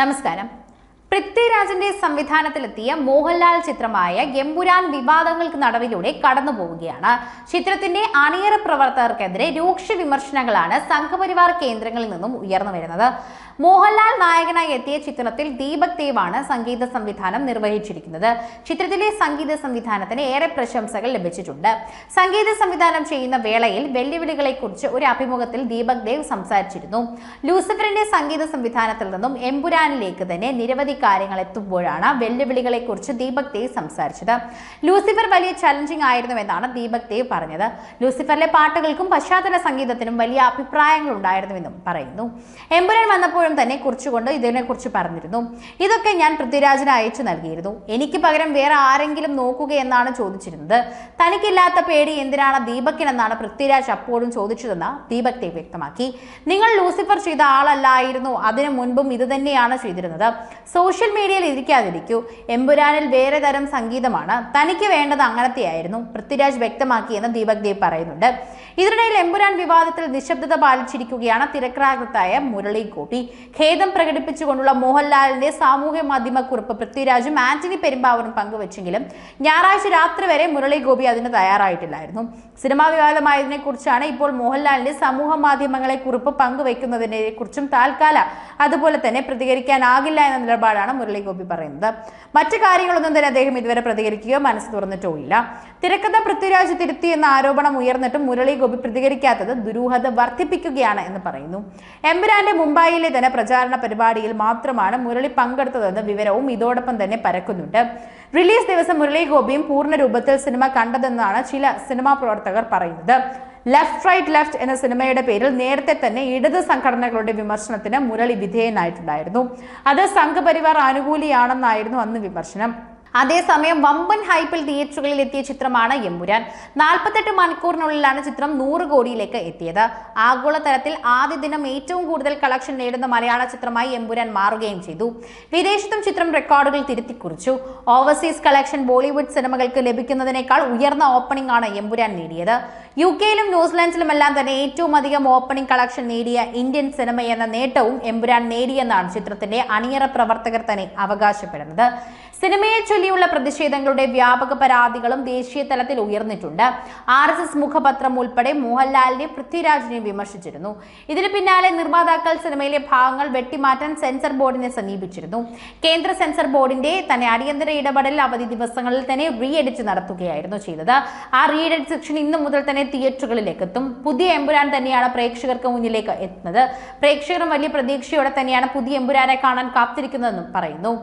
നമസ്കാരം. പൃഥ്വിരാജിന്റെ സംവിധാനത്തിലെത്തിയ മോഹൻലാൽ ചിത്രമായ എമ്പുരാൻ വിവാദങ്ങൾക്ക് നടവിലൂടെ കടന്നു പോവുകയാണ് ചിത്രത്തിന്റെ അണിയറ പ്രവർത്തകർക്കെതിരെ രൂക്ഷ വിമർശനങ്ങളാണ് സംഘപരിവാർ കേന്ദ്രങ്ങളിൽ നിന്നും ഉയർന്നു വരുന്നത്. മോഹൻലാൽ നായകനായി എത്തിയ ചിത്രത്തിൽ ദീപക് ദേവാണ് സംഗീത സംവിധാനം നിർവഹിച്ചിരിക്കുന്നത്. ചിത്രത്തിലെ സംഗീത സംവിധാനത്തിന് ഏറെ പ്രശംസകൾ ലഭിച്ചിട്ടുണ്ട്. സംഗീത സംവിധാനം ചെയ്യുന്ന വേളയിൽ വെല്ലുവിളികളെക്കുറിച്ച് ഒരു അഭിമുഖത്തിൽ ദീപക് ദേവ് സംസാരിച്ചിരുന്നു. ലൂസിഫറിന്റെ സംഗീത സംവിധാനത്തിൽ നിന്നും എംപുരാനിലേക്ക് തന്നെ നിരവധി കാര്യങ്ങൾ എത്തുമ്പോഴാണ് വെല്ലുവിളികളെക്കുറിച്ച് ദീപക് ദേവ് സംസാരിച്ചത്. ലൂസിഫർ വലിയ ചലഞ്ചിങ് ആയിരുന്നു എന്നാണ് ദീപക് ദേവ് പറഞ്ഞത്. ലൂസിഫറിലെ പാട്ടുകൾക്കും പശ്ചാത്തല സംഗീതത്തിനും വലിയ അഭിപ്രായങ്ങൾ ഉണ്ടായിരുന്നുവെന്നും പറയുന്നു. എമ്പുരാൻ വന്നപ്പോഴും തന്നെ കുറിച്ചുകൊണ്ട് ഇതിനെക്കുറിച്ച് പറഞ്ഞിരുന്നു. ഇതൊക്കെ ഞാൻ പൃഥ്വിരാജിന് അയച്ചു നൽകിയിരുന്നു. എനിക്ക് പകരം വേറെ ആരെങ്കിലും നോക്കുകയെന്നാണ് ചോദിച്ചിരുന്നത്. തനിക്കില്ലാത്ത പേടി എന്തിനാണ് ദീപക്കിനെന്നാണ് പൃഥ്വിരാജ് അപ്പോഴും ചോദിച്ചതെന്ന് ദീപക് ദേവ് വ്യക്തമാക്കി. നിങ്ങൾ ലൂസിഫർ ചെയ്ത ആളല്ലായിരുന്നു അതിനു മുൻപും ഇത് തന്നെയാണ് ചെയ്തിരുന്നത്. സോഷ്യൽ മീഡിയയിൽ ഇരിക്കാതിരിക്കൂ. എമ്പുരാനിൽ വേറെ തരം സംഗീതമാണ്. തനിക്ക് വേണ്ടത് അങ്ങനത്തെയായിരുന്നു പൃഥ്വിരാജ് വ്യക്തമാക്കിയെന്ന് ദീപക് ദേവ് പറയുന്നുണ്ട്. ഇതിനിടയിൽ എമ്പുരാൻ വിവാദത്തിൽ നിശബ്ദത പാലിച്ചിരിക്കുകയാണ് തിരക്കഥാകൃത്തായ മുരളി ഖേദം പ്രകടിപ്പിച്ചുകൊണ്ടുള്ള മോഹൻലാലിന്റെ സാമൂഹ്യ മാധ്യമ കുറിപ്പ് പൃഥ്വിരാജും ആന്റണി പെരുമ്പാവൂരും പങ്കുവച്ചെങ്കിലും ഞായറാഴ്ച രാത്രി വരെ മുരളി ഗോപി അതിന് തയ്യാറായിട്ടില്ലായിരുന്നു. സിനിമാ വിവാദമായതിനെ കുറിച്ചാണ് ഇപ്പോൾ മോഹൻലാലിന്റെ സമൂഹ മാധ്യമങ്ങളെ കുറിപ്പ് പങ്കുവെക്കുന്നതിനെ കുറിച്ചും താൽക്കാല അതുപോലെ തന്നെ പ്രതികരിക്കാനാകില്ല എന്ന നിലപാടാണ് മുരളി ഗോപി പറയുന്നത്. മറ്റു കാര്യങ്ങളൊന്നും തന്നെ അദ്ദേഹം ഇതുവരെ പ്രതികരിക്കുകയോ മനസ്സ് തുറന്നിട്ടോ ഇല്ല. തിരക്കഥ പൃഥ്വിരാജ് തിരുത്തി എന്ന ആരോപണം ഉയർന്നിട്ടും മുരളി ഗോപി പ്രതികരിക്കാത്തത് ദുരൂഹത വർദ്ധിപ്പിക്കുകയാണ് എന്ന് പറയുന്നു. എമ്പുരാന്റെ മുംബൈയിലെ തന്നെ പ്രചാരണ പരിപാടിയിൽ മാത്രമാണ് മുരളി പങ്കെടുത്തതെന്ന വിവരവും ഇതോടൊപ്പം തന്നെ പരക്കുന്നുണ്ട്. റിലീസ് ദിവസം മുരളി ഗോപിയും പൂർണ രൂപത്തിൽ സിനിമ കണ്ടതെന്നാണ് ചില സിനിമാ പ്രവർത്തകർ പറയുന്നത്. ലെഫ്റ്റ് റൈറ്റ് ലെഫ്റ്റ് എന്ന സിനിമയുടെ പേരിൽ നേരത്തെ തന്നെ ഇടത് സംഘടനകളുടെ വിമർശനത്തിന് മുരളി വിധേയനായിട്ടുണ്ടായിരുന്നു. അത് സംഘപരിവാർ അനുകൂലിയാണെന്നായിരുന്നു അന്ന് വിമർശനം. അതേസമയം വമ്പൻ ഹൈപ്പിൽ തിയേറ്ററുകളിൽ എത്തിയ ചിത്രമാണ് യമ്പുരാൻ നാൽപ്പത്തെട്ട് മണിക്കൂറിനുള്ളിലാണ് ചിത്രം നൂറ് കോടിയിലേക്ക് എത്തിയത്. ആഗോളതലത്തിൽ ആദ്യ ദിനം ഏറ്റവും കൂടുതൽ കളക്ഷൻ നേടുന്ന മലയാള ചിത്രമായി എമ്പുരാൻ മാറുകയും ചെയ്തു. വിദേശത്തും ചിത്രം റെക്കോർഡുകൾ തിരുത്തിക്കുറിച്ചു. ഓവർസീസ് കളക്ഷൻ ബോളിവുഡ് സിനിമകൾക്ക് ലഭിക്കുന്നതിനേക്കാൾ ഉയർന്ന ഓപ്പണിംഗ് ആണ് എമ്പുരാൻ നേടിയത്. യു കെയിലും ന്യൂസിലാൻഡിലുമെല്ലാം തന്നെ ഏറ്റവും അധികം ഓപ്പണിംഗ് കളക്ഷൻ നേടിയ ഇന്ത്യൻ സിനിമ എന്ന നേട്ടവും എമ്പുരാൻ നേടിയെന്നാണ് ചിത്രത്തിന്റെ അണിയറ പ്രവർത്തകർ തന്നെ അവകാശപ്പെടുന്നത്. സിനിമയെ ചൊല്ലിയുള്ള പ്രതിഷേധങ്ങളുടെ വ്യാപക പരാതികളും ദേശീയ തലത്തിൽ ഉയർന്നിട്ടുണ്ട്. ആർ എസ് എസ് മുഖപത്രം ഉൾപ്പെടെ മോഹൻലാലിനെ പൃഥ്വിരാജിനെ വിമർശിച്ചിരുന്നു. ഇതിന് പിന്നാലെ നിർമ്മാതാക്കൾ സിനിമയിലെ ഭാഗങ്ങൾ വെട്ടിമാറ്റാൻ സെൻസർ ബോർഡിനെ സമീപിച്ചിരുന്നു. കേന്ദ്ര സെൻസർ ബോർഡിന്റെ തന്നെ അടിയന്തര ഇടപെടൽ അവധി ദിവസങ്ങളിൽ തന്നെ റീ എഡിറ്റ് നടത്തുകയായിരുന്നു ചെയ്തത്. ആ റീ എഡിറ്റ് സെക്ഷൻ ഇന്നു മുതൽ തന്നെ തിയേറ്ററുകളിലേക്ക് എത്തും പുതിയ എമ്പുരാൻ തന്നെയാണ് പ്രേക്ഷകർക്ക് മുന്നിലേക്ക് എത്തുന്നത്. പ്രേക്ഷകരും വലിയ പ്രതീക്ഷയോടെ തന്നെയാണ് പുതിയ എമ്പുരാനെ കാണാൻ കാത്തിരിക്കുന്നതെന്നും പറയുന്നു.